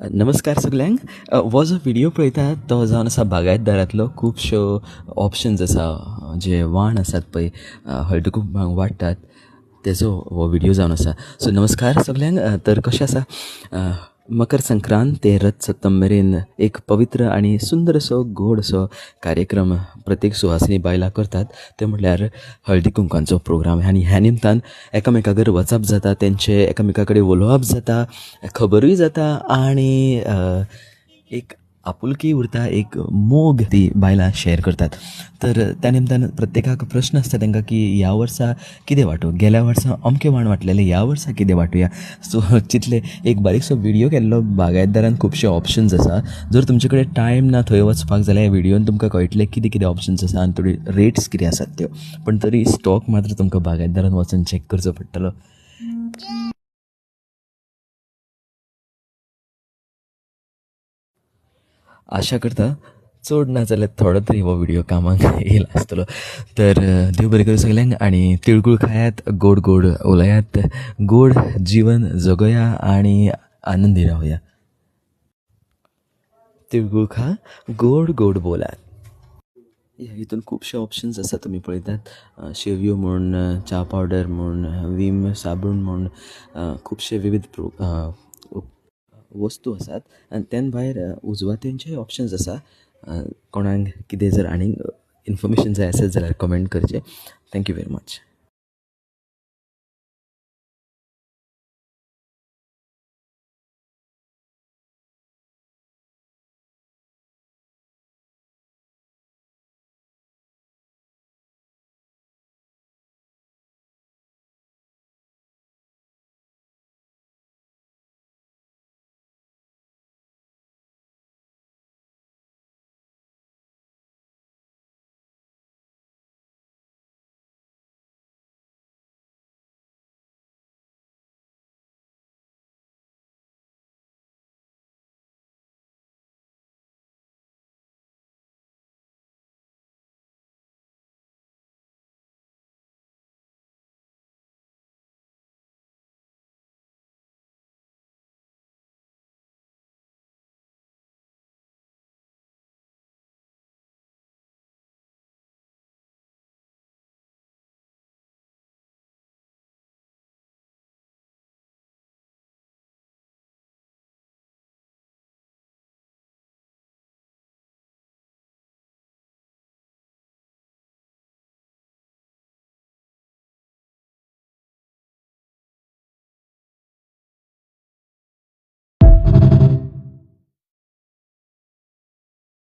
नमस्कार सगल्यांक हो जो व्हिडिओ पळयतात तो जावन आसा बागायतदारांतलो खुबश्यो ऑप्शन्स आसा जे वाण आसात पळय अ, वाडटात तेजो हो व्हिडिओ जावन आसा. सो नमस्कार सगल्यांक तर कशें आसा? मकर संक्रांत ते रथ सप्तम मेरेन एक पवित्र आनी सुंदर असो गोड असो कार्यक्रम प्रत्येक सुहासिनी बायलां करतात. ते म्हटल्यार हळदी कुंकांचो प्रोग्राम आनी ह्या निमतान एकामेकागेर वचप जाता तेंचे एकामेका कडेन उलोवप जाता खबरूय जाता आनी एक आपुलकी उरता एक मोग ती बायलां शेअर करतात. तर त्या निमतान प्रत्येकाक प्रश्न आसता तांकां की ह्या वर्सा कितें वांटू? गेल्या वर्सा अमकें वाण वांटलेलें ह्या वर्सा कितें वांटुया? सो चितले एक बारीकसो व्हिडिओ केल्लो. बागायतदारान खुबशे ऑप्शन्स आसा. जर तुमचे कडेन टायम ना थंय वचपाक जाल्यार ह्या व्हिडिओन तुमकां कळटलें कितें कितें ऑप्शन्स आसा आनी थोडी रेट्स कितें आसात त्यो. पण तरी स्टॉक मात्र तुमकां बागायतदारान वचून चॅक करचो पडटलो. आशा करता चड ना जाल्यार थोडो तरी हो व्हिडिओ कामाक येयला आसतलो तर देव बरें करूं सगल्यांक आनी तिळगूळ खायात गोड गोड उलयात गोड जीवन जगया आनी आनंदी रावया तिळगूळ खा गोड गोड बोलात ह्या हितून खुबशे ऑप्शन्स आसा तुमी पळयतात शेव्यो शेवयो म्हूण च्या पावडर म्हूण वीम विम साबण म्हूण खुबशे विविध प्रो वस्तू आसात आनी त्यान भायर उजवात्यांचेय ऑप्शन्स आसा कोणाक कितें जर आनीक इन्फॉर्मेशन जाय आसत जाल्यार कमेंट करचें. Thank you very much